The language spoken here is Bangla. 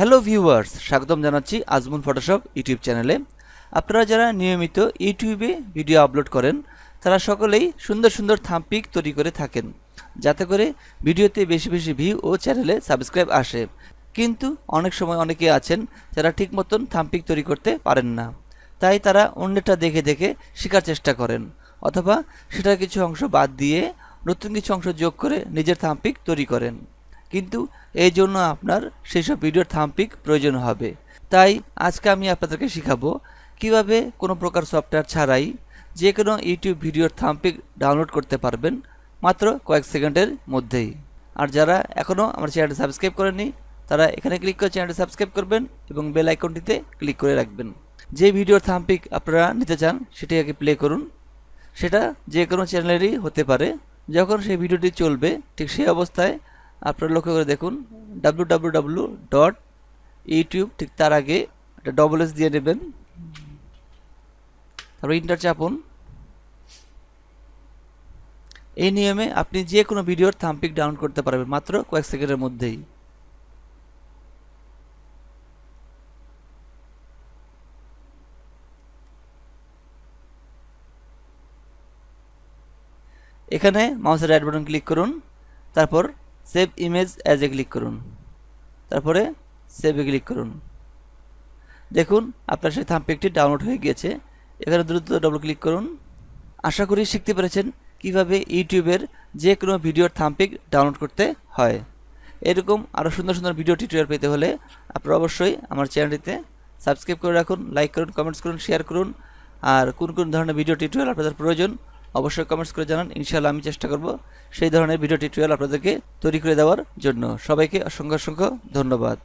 হ্যালো ভিউয়ার্স স্বাগতম জানাচ্ছি আজমুন ফটোশপ ইউটিউব চ্যানেলে। আপনারা যারা নিয়মিত ইউটিউবে ভিডিও আপলোড করেন, তারা সকলেই সুন্দর সুন্দর থাম্পিক তৈরি করে থাকেন, যাতে করে ভিডিওতে বেশি বেশি ভিউ ও চ্যানেলে সাবস্ক্রাইব আসে। কিন্তু অনেক সময় অনেকে আছেন, যারা ঠিক মতন থাম্পিক তৈরি করতে পারেন না। তাই তারা অন্যটা দেখে দেখে শেখার চেষ্টা করেন, অথবা সেটার কিছু অংশ বাদ দিয়ে নতুন কিছু অংশ যোগ করে নিজের থাম্পিক তৈরি করেন। কিন্তু এই জন্য আপনার সেই সব ভিডিওর থাম্পিক প্রয়োজন হবে। তাই আজকে আমি আপনাদেরকে শেখাবো কীভাবে কোনো প্রকার সফটওয়্যার ছাড়াই যে কোনো ইউটিউব ভিডিওর থাম্পিক ডাউনলোড করতে পারবেন মাত্র কয়েক সেকেন্ডের মধ্যেই। আর যারা এখনও আমার চ্যানেলটি সাবস্ক্রাইব করেনি তারা এখানে ক্লিক করে চ্যানেলটি সাবস্ক্রাইব করবেন এবং বেল আইকনটিতে ক্লিক করে রাখবেন। যে ভিডিওর থাম্পিক আপনারা নিতে চান, সেটি আগে প্লে করুন। সেটা যে কোনো চ্যানেলেরই হতে পারে। যখন সেই ভিডিওটি চলবে, ঠিক সেই অবস্থায় আপনারা লক্ষ্য করে দেখুন W W W dot YouTube ঠিক তার আগে একটা ডবল এস দিয়ে নেবেন। তারপর ইন্টার চাপুন। এই নিয়মে আপনি যে কোনো ভিডিওর থাম্পিক ডাউন করতে পারবেন, মাত্র কয়েক সেকেন্ডের মধ্যেই। এখানে মাউসের রাইট বাটন ক্লিক করুন, তারপর save image as a click করুন। তারপরে সেভে ক্লিক করুন। দেখুন, আপনার সেই থাম্পিকটি ডাউনলোড হয়ে গিয়েছে। এখানে দ্রুত ডবল ক্লিক করুন। আশা করি শিখতে পেরেছেন কীভাবে ইউটিউবের যে কোনো ভিডিওর থাম্পিক ডাউনলোড করতে হয়। এরকম আরও সুন্দর সুন্দর ভিডিও টিউটোরিয়াল পেতে হলে আপনারা অবশ্যই আমার চ্যানেলটিতে সাবস্ক্রাইব করে রাখুন লাইক করুন কমেন্টস করুন শেয়ার করুন। আর কোন কোন ধরনের ভিডিও টিউটোরিয়াল আপনাদের প্রয়োজন অবশ্যই কমেন্টস করে জানান। ইনশাআল্লাহ আমি চেষ্টা করব সেই ধরনের ভিডিও টিউটোরিয়াল আপনাদেরকে তৈরি করে দেওয়ার জন্য। সবাইকে অসংখ্য অসংখ্য ধন্যবাদ।